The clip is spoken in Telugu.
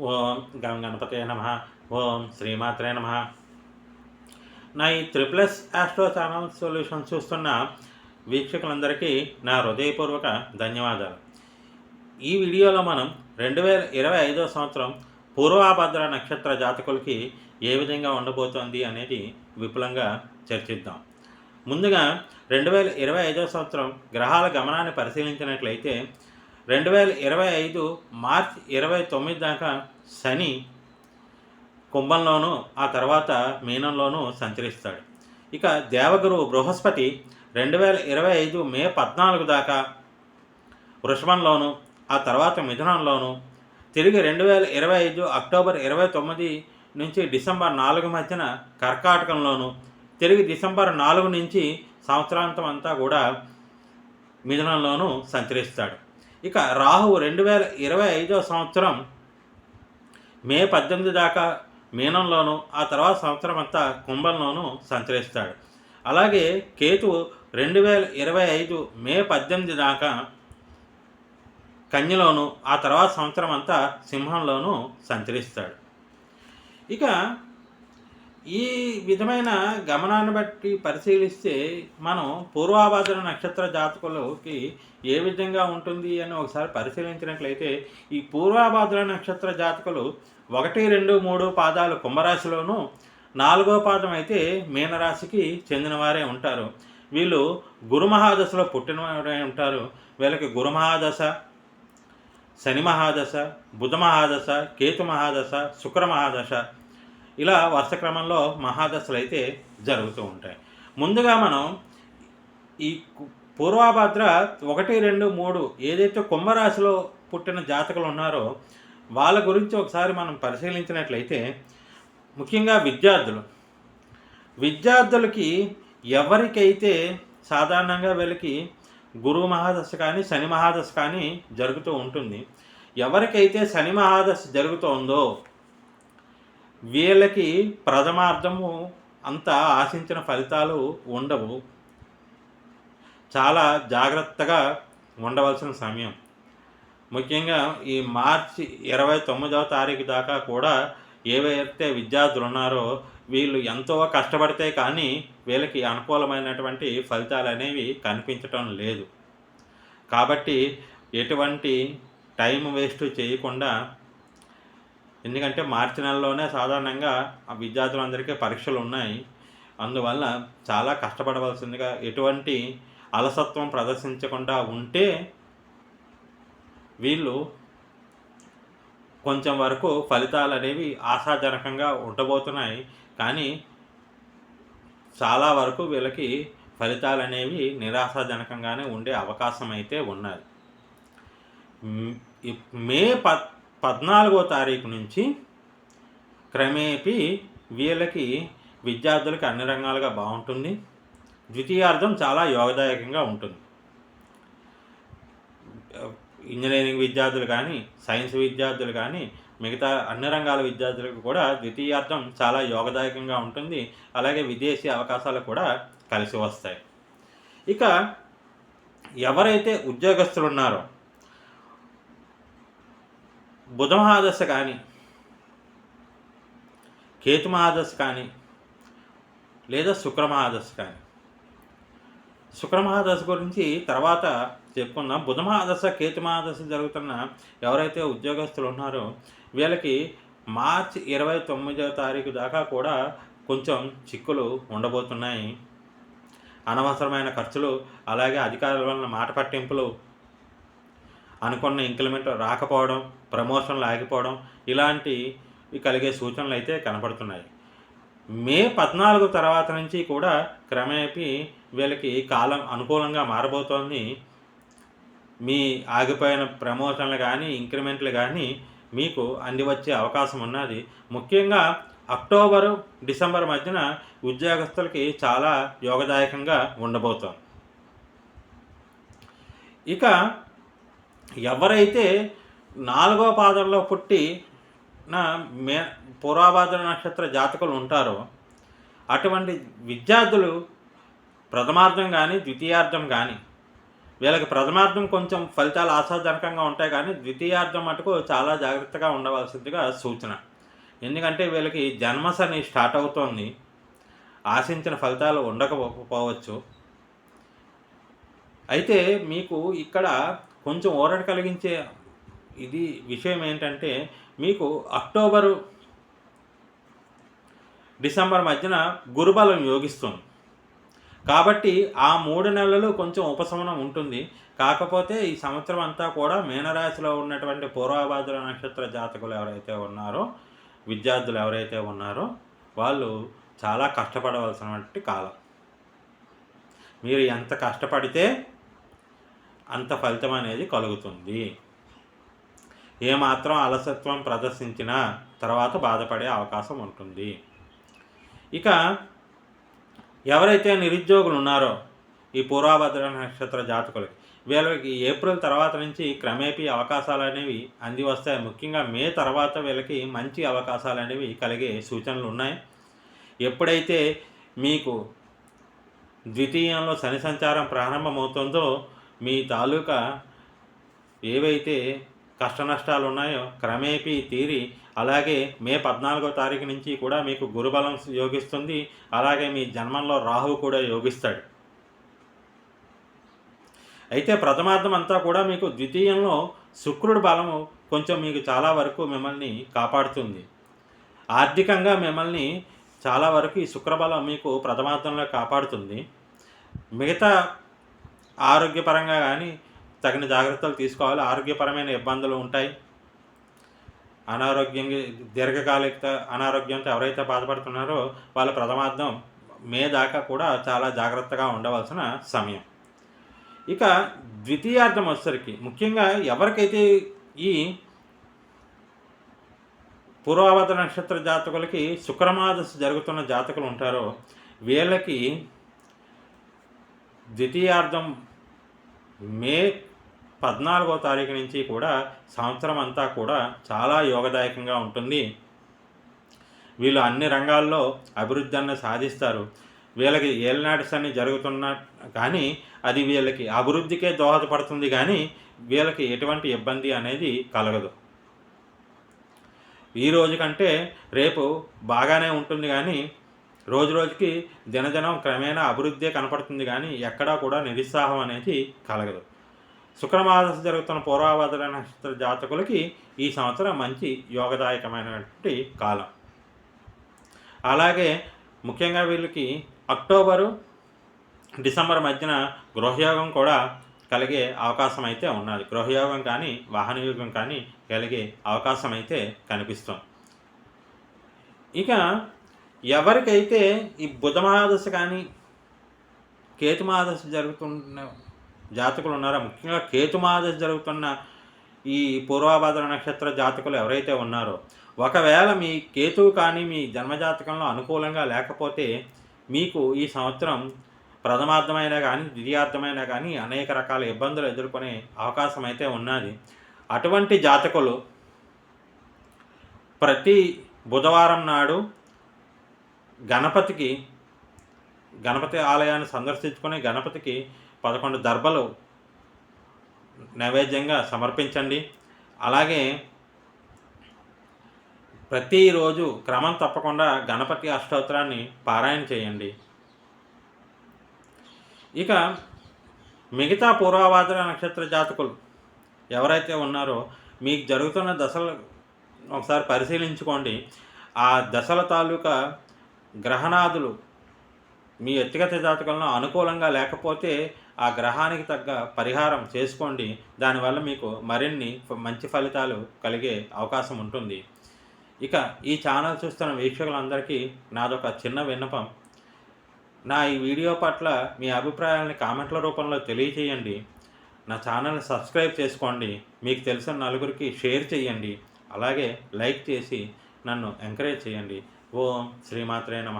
ఓం గం గణపతే నమ ఓం శ్రీమాత్రే నమ. నా ఈ త్రిప్లస్ ఆస్ట్రో ఛానల్ సొల్యూషన్ చూస్తున్న వీక్షకులందరికీ నా హృదయపూర్వక ధన్యవాదాలు. ఈ వీడియోలో మనం రెండు వేల ఇరవై ఐదో సంవత్సరం పూర్వాభద్ర నక్షత్ర జాతకులకి ఏ విధంగా ఉండబోతోంది అనేది విపులంగా చర్చిద్దాం. ముందుగా రెండు వేల ఇరవై ఐదో సంవత్సరం గ్రహాల గమనాన్ని పరిశీలించినట్లయితే రెండు వేల ఇరవై ఐదు మార్చ్ ఇరవై తొమ్మిది దాకా శని కుంభంలోనూ ఆ తర్వాత మీనంలోనూ సంచరిస్తాడు. ఇక దేవగురు బృహస్పతి రెండు వేల ఇరవై ఐదు మే పద్నాలుగు దాకా వృషభంలోను ఆ తర్వాత మిథునంలోను తిరిగి రెండు వేల ఇరవై ఐదు అక్టోబర్ ఇరవై తొమ్మిది నుంచి డిసెంబర్ నాలుగు మధ్యన కర్కాటకంలోను తిరిగి డిసెంబర్ నాలుగు నుంచి సంవత్సరాంతం అంతా కూడా మిథునంలోనూ సంచరిస్తాడు. ఇక రాహువు రెండు వేల ఇరవై ఐదో సంవత్సరం మే పద్దెనిమిది దాకా మీనంలోను ఆ తర్వాత సంవత్సరం అంతా కుంభంలోనూ సంచరిస్తాడు. అలాగే కేతువు రెండు వేల ఇరవై ఐదు మే పద్దెనిమిది దాకా కన్యలోను ఆ తర్వాత సంవత్సరం అంతా సింహంలోనూ సంచరిస్తాడు. ఇక ఈ విధమైన గమనాన్ని బట్టి పరిశీలిస్తే మనం పూర్వాభాద్ర నక్షత్ర జాతకులకి ఏ విధంగా ఉంటుంది అని ఒకసారి పరిశీలించినట్లయితే ఈ పూర్వాభాద్ర నక్షత్ర జాతకులు ఒకటి రెండు మూడు పాదాలు కుంభరాశిలోను నాలుగో పాదం అయితే మీనరాశికి చెందినవారే ఉంటారు. వీళ్ళు గురు మహాదశలో పుట్టినవారే ఉంటారు. వీళ్ళకి గురు మహాదశ శని మహాదశ బుధ మహాదశ కేతు మహాదశ శుక్ర మహాదశ ఇలా వరుస క్రమంలో మహాదశలు అయితే జరుగుతూ ఉంటాయి. ముందుగా మనం ఈ పూర్వాభద్ర ఒకటి రెండు మూడు ఏదైతే కుంభరాశిలో పుట్టిన జాతకులు ఉన్నారో వాళ్ళ గురించి ఒకసారి మనం పరిశీలించినట్లయితే ముఖ్యంగా విద్యార్థులు. విద్యార్థులకి ఎవరికైతే సాధారణంగా వీళ్ళకి గురువు మహాదశ కానీ శని మహాదశ కానీ జరుగుతూ ఉంటుంది. ఎవరికైతే శని మహాదశ జరుగుతోందో వీళ్ళకి ప్రథమార్థము అంత ఆశించిన ఫలితాలు ఉండవు. చాలా జాగ్రత్తగా ఉండవలసిన సమయం. ముఖ్యంగా ఈ మార్చి ఇరవై తొమ్మిదవ తారీఖు దాకా కూడా ఏవైతే విద్యార్థులు ఉన్నారో వీళ్ళు ఎంతో కష్టపడితే కానీ వీళ్ళకి అనుకూలమైనటువంటి ఫలితాలు అనేవి కనిపించటం లేదు. కాబట్టి ఎటువంటి టైం వేస్ట్ చేయకుండా ఎందుకంటే మార్చి నెలలోనే సాధారణంగా ఆ విద్యార్థులందరికీ పరీక్షలు ఉన్నాయి. అందువల్ల చాలా కష్టపడవలసిందిగా ఎటువంటి అలసత్వం ప్రదర్శించకుండా ఉంటే వీళ్ళు కొంచెం వరకు ఫలితాలు అనేవి ఆశాజనకంగా ఉండబోతున్నాయి. కానీ చాలా వరకు వీళ్ళకి ఫలితాలు అనేవి నిరాశాజనకంగానే ఉండే అవకాశం అయితే ఉన్నది మే ప పద్నాలుగో తారీఖు నుంచి క్రమేపీ వీళ్ళకి విద్యార్థులకి అన్ని రంగాలుగా బాగుంటుంది. ద్వితీయార్థం చాలా యోగదాయకంగా ఉంటుంది. ఇంజనీరింగ్ విద్యార్థులు కానీ సైన్స్ విద్యార్థులు కానీ మిగతా అన్ని రంగాల విద్యార్థులకు కూడా ద్వితీయార్థం చాలా యోగదాయకంగా ఉంటుంది. అలాగే విదేశీ అవకాశాలు కూడా కలిసి వస్తాయి. ఇక ఎవరైతే ఉద్యోగస్తులు ఉన్నారో బుధ మహాదశ కానీ కేతు మహాదశ కానీ లేదా శుక్ర మహాదశ కానీ. శుక్ర మహాదశ గురించి తర్వాత చెప్పుకుందాం. బుధ మహాదశ కేతు మహాదశ జరుగుతున్న ఎవరైతే ఉద్యోగస్తులు ఉన్నారో వీళ్ళకి మార్చి ఇరవై తొమ్మిదవ తారీఖు దాకా కూడా కొంచెం చిక్కులు ఉండబోతున్నాయి. అనవసరమైన ఖర్చులు అలాగే అధికారుల వలన మాట పట్టింపులు అనుకున్న ఇంక్రిమెంట్ రాకపోవడం ప్రమోషన్లు ఆగిపోవడం ఇలాంటి కలిగే సూచనలు అయితే కనపడుతున్నాయి. మే పద్నాలుగు తర్వాత నుంచి కూడా క్రమేపీ వీళ్ళకి కాలం అనుకూలంగా మారబోతోంది. మీ ఆగిపోయిన ప్రమోషన్లు కానీ ఇంక్రిమెంట్లు కానీ మీకు అందివచ్చే అవకాశం ఉన్నది. ముఖ్యంగా అక్టోబరు డిసెంబర్ మధ్యన ఉద్యోగస్తులకి చాలా యోగదాయకంగా ఉండబోతోంది. ఇక ఎవరైతే నాలుగో పాదంలో పుట్టి నా మే పూర్వాభాద్ర నక్షత్ర జాతకులు ఉంటారో అటువంటి విద్యార్థులు ప్రథమార్థం కానీ ద్వితీయార్థం కానీ వీళ్ళకి ప్రథమార్థం కొంచెం ఫలితాలు ఆశాజనకంగా ఉంటాయి కానీ ద్వితీయార్థం మటుకు చాలా జాగ్రత్తగా ఉండవలసిందిగా సూచన. ఎందుకంటే వీళ్ళకి జన్మసని స్టార్ట్ అవుతోంది. ఆశించిన ఫలితాలు ఉండకపోవచ్చు అయితే మీకు ఇక్కడ కొంచెం ఊరట కలిగించే ఇది విషయం ఏంటంటే మీకు అక్టోబరు డిసెంబర్ మధ్యన గురుబలం యోగిస్తుంది. కాబట్టి ఆ మూడు నెలలు కొంచెం ఉపశమనం ఉంటుంది. కాకపోతే ఈ సంవత్సరం అంతా కూడా మీనరాశిలో ఉన్నటువంటి పూర్వాభాద్ర నక్షత్ర జాతకులు ఎవరైతే ఉన్నారో విద్యార్థులు ఎవరైతే ఉన్నారో వాళ్ళు చాలా కష్టపడవలసినటువంటి కాలం. మీరు ఎంత కష్టపడితే అంత ఫలితం అనేది కలుగుతుంది. ఏమాత్రం అలసత్వం ప్రదర్శించిన తర్వాత బాధపడే అవకాశం ఉంటుంది. ఇక ఎవరైతే నిరుద్యోగులు ఉన్నారో ఈ పూర్వభద్ర నక్షత్ర జాతకులకి వీళ్ళకి ఏప్రిల్ తర్వాత నుంచి క్రమేపీ అవకాశాలు అనేవి అంది వస్తాయి ముఖ్యంగా మే తర్వాత వీళ్ళకి మంచి అవకాశాలు అనేవి కలిగే సూచనలు ఉన్నాయి. ఎప్పుడైతే మీకు ద్వితీయంలో శని సంచారం ప్రారంభమవుతుందో మీ తాలూకా ఏవైతే కష్ట నష్టాలు ఉన్నాయో క్రమేపీ తీరి అలాగే మే పద్నాలుగో తారీఖు నుంచి కూడా మీకు గురుబలం యోగిస్తుంది. అలాగే మీ జన్మంలో రాహు కూడా యోగిస్తాడు. అయితే ప్రథమార్థం అంతా కూడా మీకు ద్వితీయంలో శుక్రుడు బలము కొంచెం మీకు చాలా వరకు మిమ్మల్ని కాపాడుతుంది. ఆర్థికంగా మిమ్మల్ని చాలా వరకు ఈ శుక్రబలం మీకు ప్రథమార్థంలో కాపాడుతుంది. మిగతా ఆరోగ్యపరంగా కానీ తగిన జాగ్రత్తలు తీసుకోవాలి. ఆరోగ్యపరమైన ఇబ్బందులు ఉంటాయి. అనారోగ్యంగా దీర్ఘకాలిక అనారోగ్యంతో ఎవరైతే బాధపడుతున్నారో వాళ్ళ ప్రథమార్థం మే దాకా కూడా చాలా జాగ్రత్తగా ఉండవలసిన సమయం. ఇక ద్వితీయార్థం వచ్చేసరికి ముఖ్యంగా ఎవరికైతే ఈ పూర్వావత నక్షత్ర జాతకులకి శుక్రమాదశ జరుగుతున్న జాతకులు ఉంటారో వీళ్ళకి ద్వితీయార్థం మే పద్నాలుగో తారీఖు నుంచి కూడా సంవత్సరం అంతా కూడా చాలా యోగదాయకంగా ఉంటుంది. వీళ్ళు అన్ని రంగాల్లో అభివృద్ధి అన్న సాధిస్తారు. వీళ్ళకి ఏలనాటి అన్ని జరుగుతున్న కానీ అది వీళ్ళకి అభివృద్ధికే దోహదపడుతుంది కానీ వీళ్ళకి ఎటువంటి ఇబ్బంది అనేది కలగదు. ఈ రోజు కంటే రేపు బాగానే ఉంటుంది కానీ రోజు రోజుకి దినదినం క్రమేణా అభివృద్ధి కనపడుతుంది కానీ ఎక్కడా కూడా నిరుత్సాహం అనేది కలగదు. శుక్రమాదశ జరుగుతున్న పూర్వాభద్ర నక్షత్ర జాతకులకి ఈ సంవత్సరం మంచి యోగదాయకమైనటువంటి కాలం. అలాగే ముఖ్యంగా వీళ్ళకి అక్టోబరు డిసెంబర్ మధ్యన గృహయోగం కూడా కలిగే అవకాశం అయితే ఉన్నది. గృహయోగం కానీ వాహనయోగం కానీ కలిగే అవకాశం అయితే కనిపిస్తుంది. ఇక ఎవరికైతే ఈ బుధమహాదశ కానీ కేతుమహాదశ జరుగుతున్న జాతకులు ఉన్నారో ముఖ్యంగా కేతుమహాదశ జరుగుతున్న ఈ పూర్వాభాద్ర నక్షత్ర జాతకులు ఎవరైతే ఉన్నారో ఒకవేళ మీ కేతువు కానీ మీ జన్మజాతకంలో అనుకూలంగా లేకపోతే మీకు ఈ సంవత్సరం ప్రథమార్థమైనా కానీ ద్వితీయార్థమైనా కానీ అనేక రకాల ఇబ్బందులు ఎదుర్కొనే అవకాశం అయితే ఉన్నది. అటువంటి జాతకులు ప్రతి బుధవారం నాడు గణపతికి గణపతి ఆలయాన్ని సందర్శించుకొని గణపతికి పదకొండు దర్భలు నైవేద్యంగా సమర్పించండి. అలాగే ప్రతిరోజు క్రమం తప్పకుండా గణపతి అష్టోత్తరాన్ని పారాయణ చేయండి. ఇక మిగతా పూర్వవాదన నక్షత్ర జాతకులు ఎవరైతే ఉన్నారో మీకు జరుగుతున్న దశలు ఒకసారి పరిశీలించుకోండి. ఆ దశల తాలూకా గ్రహణాదులు మీ వ్యక్తిగత జాతకంలో అనుకూలంగా లేకపోతే ఆ గ్రహానికి తగ్గ పరిహారం చేసుకోండి. దానివల్ల మీకు మరిన్ని మంచి ఫలితాలు కలిగే అవకాశం ఉంటుంది. ఇక ఈ ఛానల్ చూస్తున్న వీక్షకులందరికీ నాదొక చిన్న విన్నపం. నా ఈ వీడియో పట్ల మీ అభిప్రాయాలని కామెంట్ల రూపంలో తెలియచేయండి. నా ఛానల్ని సబ్స్క్రైబ్ చేసుకోండి. మీకు తెలిసిన నలుగురికి షేర్ చేయండి. అలాగే లైక్ చేసి నన్ను ఎంకరేజ్ చేయండి. ఓం శ్రీమాత్రే నమ.